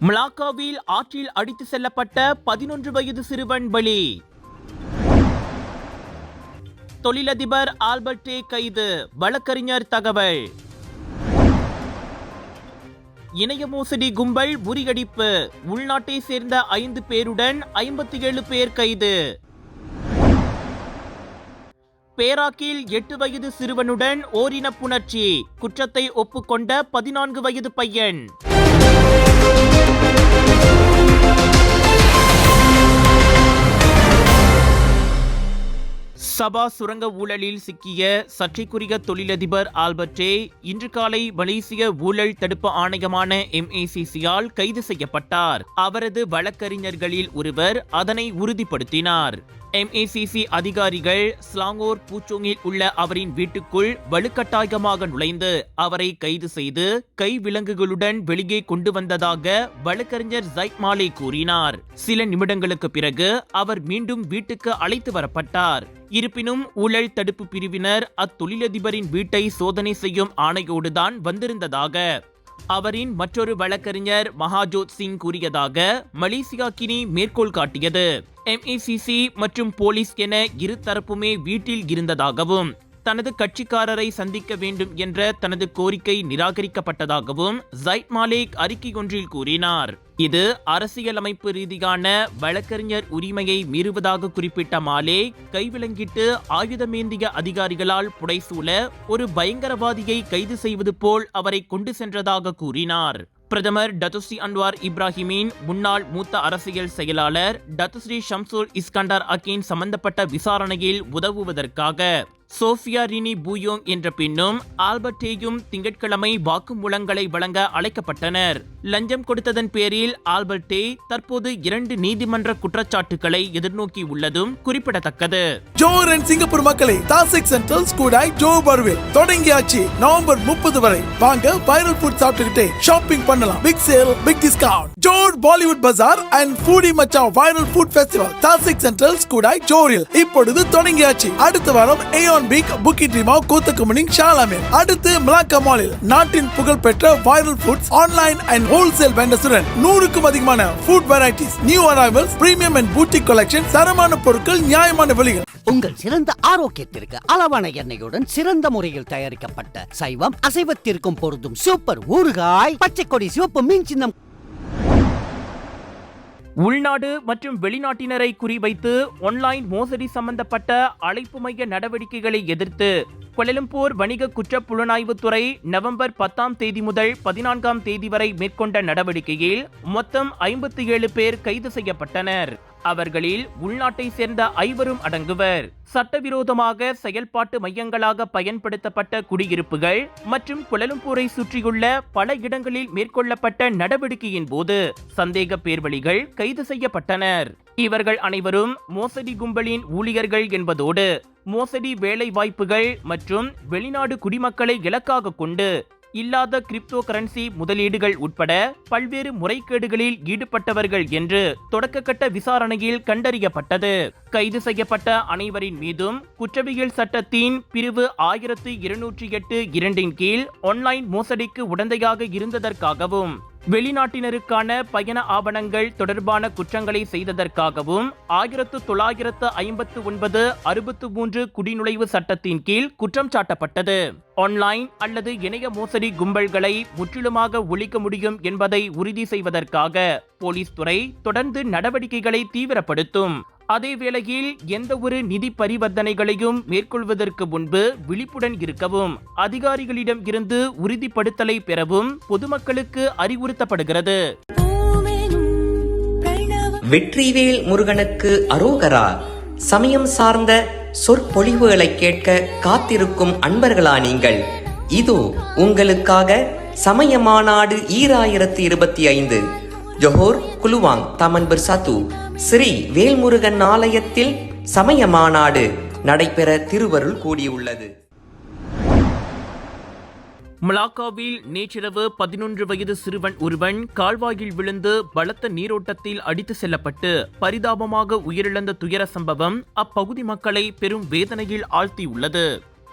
மலாக்காவில் ஆற்றில் அடித்து செல்லப்பட்ட பதினொன்று வயது சிறுவன் பலி. தொழிலதிபர் ஆல்பர்டே கைது. வழக்கறிஞர் தகவல். இணைய மோசடி கும்பல் முறியடிப்பு. உள்நாட்டை சேர்ந்த ஐந்து பேருடன் ஐம்பத்தி ஏழு பேர் கைது. பேராக்கில் எட்டு வயது சிறுவனுடன் ஓரின புணர்ச்சி. குற்றத்தை ஒப்புக்கொண்ட பதினான்கு வயது பையன். சபா சுரங்க ஊழலில் சிக்கிய சர்ச்சைக்குரிய தொழிலதிபர் ஆல்பர்டே இன்று காலை மலேசிய ஊழல் தடுப்பு ஆணையமான எம்ஏசிசியால் கைது செய்யப்பட்டார். அவரது வழக்கறிஞர்களில் ஒருவர் அதனை உறுதிப்படுத்தினார். எம்ஏசிசி அதிகாரிகள் ஸ்லாங்கோர் பூச்சோங்கில் உள்ள அவரின் வீட்டுக்குள் வலுக்கட்டாயமாக நுழைந்து அவரை கைது செய்து கை விலங்குகளுடன் வெளியே கொண்டு வந்ததாக வழக்கறிஞர் ஜைத் மாலே கூறினார். சில நிமிடங்களுக்கு பிறகு அவர் மீண்டும் வீட்டுக்கு அழைத்து வரப்பட்டார். இருப்பினும் ஊழல் தடுப்பு பிரிவினர் அத்தொழிலதிபரின் வீட்டை சோதனை செய்யும் ஆணையோடுதான் வந்திருந்ததாக அவரின் மற்றொரு வழக்கறிஞர் மகாஜோத் சிங் கூறியதாக மலேசியா கினி மேற்கோள் காட்டியது. எம்ஏசிசி மற்றும் போலீஸ் என இரு தரப்புமே வீட்டில் இருந்ததாகவும் தனது கட்சிக்காரரை சந்திக்க வேண்டும் என்ற தனது கோரிக்கை நிராகரிக்கப்பட்டதாகவும் ஜைட் மாலிக் அறிக்கை ஒன்றில் கூறினார். இது அரசியலமைப்பு ரீதியான வழக்கறிஞர் உரிமையை மீறுவதாக குறிப்பிட்ட மாலே கைவிலங்கிட்டு ஆயுதமேந்திய அதிகாரிகளால் புடைசூழ ஒரு பயங்கரவாதியை கைது செய்வது போல் அவரை கொண்டு சென்றதாக கூறினார். பிரதமர் டத்துஸ்ரீ அன்வார் இப்ராஹிமின் முன்னாள் மூத்த அரசியல் செயலாளர் டத்துஸ்ரீ ஷம்சுல் இஸ்கண்டார் அக்கீன் சம்பந்தப்பட்ட விசாரணையில் உதவுவதற்காக சோஃபியா ரினி பூயோங் என்ற பின்னும் ஆல்பர்டேயும் திங்கட்கிழமை வாக்குமூலங்களை வழங்க அழைக்கப்பட்டனர். லஞ்சம் கொடுத்ததன் பேரில் ஆல்பர்டே தற்போது இரண்டு நீதிமன்ற குற்றச்சாட்டுகளை எதிர்நோக்கி உள்ளதும் குறிப்பிடத்தக்கது. ஜோரன் சிங்கப்பூர் மக்களை தாசிக் சென்ட்ரல் ஸ்கூடாய் ஜோ பர்வில் தொடங்கியாச்சு நவம்பர் முப்பது வரை. வாங்க வைரல் ஃபுட் சாப்பிட்டுக்கிட்டே ஷாப்பிங் பண்ணலாம். Big sale big discount Johor Bollywood bazaar and foodie மச்சா viral food festival Tasik Central Skudai ஜோரில் இப்பொழுது தொடங்கியாச்சு. அடுத்த வாரம் ஜான் பீக் புக்கி டிமா கூத்துக்குமணி ஷாலாமில் அடுத்து மிலாக்கா மாலில் நாட்டின் புகழ்பெற்ற viral foods online and wholesale வெண்டர்ஸுடன் நூறுக்கும் அதிகமான food varieties new arrivals premium and boutique collection தரமான பொருட்கள் நியாயமான விலைகள். உங்கள் சிறந்த ஆரோக்கியத்திற்கு அளவான எண்ணெயுடன் சிறந்த முறையில் தயாரிக்கப்பட்ட சைவம் அசைவத்திற்கும் பொருந்தும் சூப்பர் ஊறுகாய் பச்சை கொடி சிவப்பு மீன் சின்னம் உள்நாடு மற்றும் வெளிநாட்டினரை குறிவைத்து ஒன்லைன் மோசடி சம்பந்தப்பட்ட அழைப்பு மைய நடவடிக்கைகளை எதிர்த்து கொலலம்பூர் வணிக குற்ற புலனாய்வுத்துறை நவம்பர் பத்தாம் தேதி முதல் பதினான்காம் தேதி வரை மேற்கொண்ட நடவடிக்கையில் மொத்தம் ஐம்பத்தி ஏழு பேர் கைது செய்யப்பட்டனர். அவர்களில் உள்நாட்டை சேர்ந்த ஐவரும் அடங்குவர். சட்டவிரோதமாக செயல்பாட்டு மையங்களாக பயன்படுத்தப்பட்ட குடியிருப்புகள் மற்றும் குலலம்பூரை சுற்றியுள்ள பல இடங்களில் மேற்கொள்ளப்பட்ட நடவடிக்கையின் போது சந்தேக பேர்வழிகள் கைது செய்யப்பட்டனர். இவர்கள் அனைவரும் மோசடி கும்பலின் ஊழியர்கள் என்பதோடு மோசடி வேலை வாய்ப்புகள் மற்றும் வெளிநாடு குடிமக்களை இலக்காக கொண்டு இல்லாத கிரிப்டோ கரன்சி முதலீடுகள் உட்பட பல்வேறு முறைகேடுகளில் ஈடுபட்டவர்கள் என்று தொடக்கக்கட்ட விசாரணையில் கண்டறியப்பட்டது. கைது செய்யப்பட்ட அனைவரின் மீதும் குற்றவியல் சட்டத்தின் பிரிவு ஆயிரத்து இருநூற்றி எட்டு இரண்டின் கீழ் ஆன்லைன் மோசடிக்கு உடந்தையாக இருந்ததற்காகவும் வெளிநாட்டினருக்கான பயண ஆவணங்கள் தொடர்பான குற்றங்களை செய்ததற்காகவும் ஆயிரத்து தொள்ளாயிரத்து ஐம்பத்து ஒன்பது அறுபத்து மூன்று குடிநுழைவு சட்டத்தின் கீழ் குற்றம் சாட்டப்பட்டது. ஆன்லைன் அல்லது இணைய மோசடி கும்பல்களை முற்றிலுமாக ஒழிக்க முடியும் என்பதை உறுதி செய்வதற்காக போலீஸ் துறை தொடர்ந்து நடவடிக்கைகளை தீவிரப்படுத்தும். அதே வேளையில் எந்த ஒரு நிதி பரிவர்த்தனைகளையும் மேற்கொள்வதற்கு முன்பு விழிப்புடன் இருக்கவும் அதிகாரிகளிடம் இருந்து உறுதிப்படுத்தலை பெறவும் பொதுமக்களுக்கு அறிவுறுத்தப்படுகிறது. வெற்றிவேல் முருகனுக்கு அரோகரா சமயம் சார்ந்த சொற்பொழிவுகளை கேட்க காத்திருக்கும் அன்பர்களா நீங்கள்? இதோ உங்களுக்காக சமய மாநாடு ஈராயிரத்தி இருபத்தி ஐந்து. ஜொஹோர் குலுவாங் தமன் பிர்சாத்து. ஸ்ரீ வேல்முருகன் ஆலயத்தில் சமய மாநாடு நடைபெற திருவருள் கூடியுள்ளது. மலாக்காவில் நேற்றிரவு பதினொன்று வயது சிறுவன் ஒருவன் கால்வாயில் விழுந்து பலத்த நீரோட்டத்தில் அடித்து செல்லப்பட்டு பரிதாபமாக உயிரிழந்த துயர சம்பவம் அப்பகுதி மக்களை பெரும் வேதனையில் ஆழ்த்தியுள்ளது.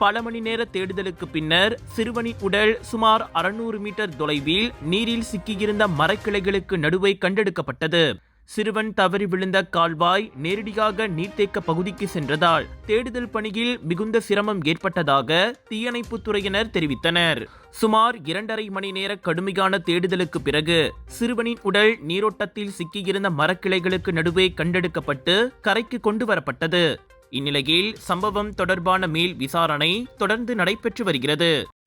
பல மணி நேர தேடுதலுக்கு பின்னர் சிறுவனின் உடல் சுமார் 600 மீட்டர் தொலைவில் நீரில் சிக்கியிருந்த மரக்கிளைகளுக்கு நடுவே கண்டெடுக்கப்பட்டது. சிறுவன் தவறி விழுந்த கால்வாய் நேரடியாக நீர்த்தேக்க பகுதிக்கு சென்றதால் தேடுதல் பணியில் மிகுந்த சிரமம் ஏற்பட்டதாக தீயணைப்புத் துறையினர் தெரிவித்தனர். சுமார் இரண்டரை மணி நேர கடுமையான தேடுதலுக்கு பிறகு சிறுவனின் உடல் நீரோட்டத்தில் சிக்கியிருந்த மரக்கிளைகளுக்கு நடுவே கண்டெடுக்கப்பட்டு கரைக்கு கொண்டு வரப்பட்டது இந்நிலையில் சம்பவம் தொடர்பான மேல் விசாரணை தொடர்ந்து நடைபெற்று வருகிறது.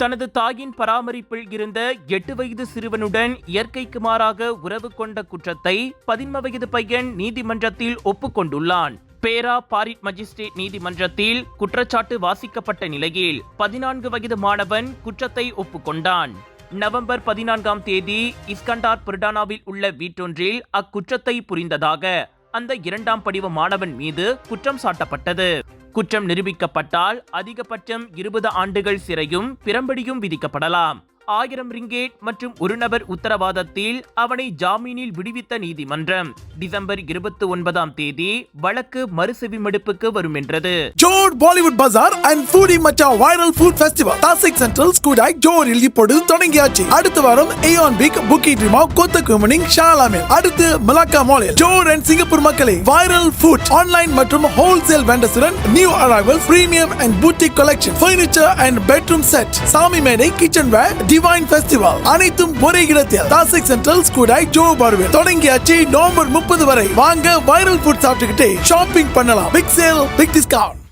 தனது தாயின் பராமரிப்பில் இருந்த எட்டு வயது சிறுவனுடன் இயற்கைக்கு மாறாக உறவு கொண்ட குற்றத்தை பதின்ம வயது பையன் நீதிமன்றத்தில் ஒப்புக்கொண்டுள்ளான் பேரா பாரிட் மஜிஸ்ட்ரேட் நீதிமன்றத்தில் குற்றச்சாட்டு வாசிக்கப்பட்ட நிலையில் பதினான்கு வயது மாணவன் குற்றத்தை ஒப்புக்கொண்டான் நவம்பர் பதினான்காம் தேதி இஸ்கண்டார் புர்டானாவில் உள்ள வீட்டொன்றில் அக்குற்றத்தை புரிந்ததாக அந்த இரண்டாம் படிவ மாணவன் மீது குற்றம் சாட்டப்பட்டது. குற்றம் நிரூபிக்கப்பட்டால் அதிகபட்சம் இருபது ஆண்டுகள் சிறையும் பிரம்படியும் விதிக்கப்படலாம். ஆயிரம் ரிங்கேட் மற்றும் ஒரு நபர் உத்தரவாதத்தில் அவனை ஜாமீனில் விடுவித்த நீதிமன்றம். டிசம்பர் இருபத்தி ஒன்பதாம் தேதி வழக்கு மறுசெவிமடுப்புக்கு வரும் என்றது. Johor Bollywood bazaar and foodie மச்சா viral food festival Tasik Central Skudai ஜோரில் இப்பொழுது தொடங்கியாச்சு. அடுத்த வாரம் ஏயான் பிக் புக்கி ட்ரிமா கொத்த குமனிங் ஷாலாமே அடுத்து மலாக்கா மாலில் ஜோர் அண்ட் சிங்கப்பூர் மக்களே வைரல் ஃபுட் ஆன்லைன் மற்றும் wholesale வெண்டர்ஸுடன் new arrival premium and boutique collection furniture and bedroom set சாமி மேடை கிச்சன் வேர் டிவைன் பெஸ்டிவல் அனைத்தும் ஒரே இடத்தில். தாசிக் சென்ட்ரல் ஸ்கூடாய் ஜோ பார்வில் தொடங்கியாச்சு நவம்பர் முப்பது வரை. வாங்க வைரல் ஃபுட் சாப்பிட்டுக்கிட்டே ஷாப்பிங் பண்ணலாம். Big sale big discount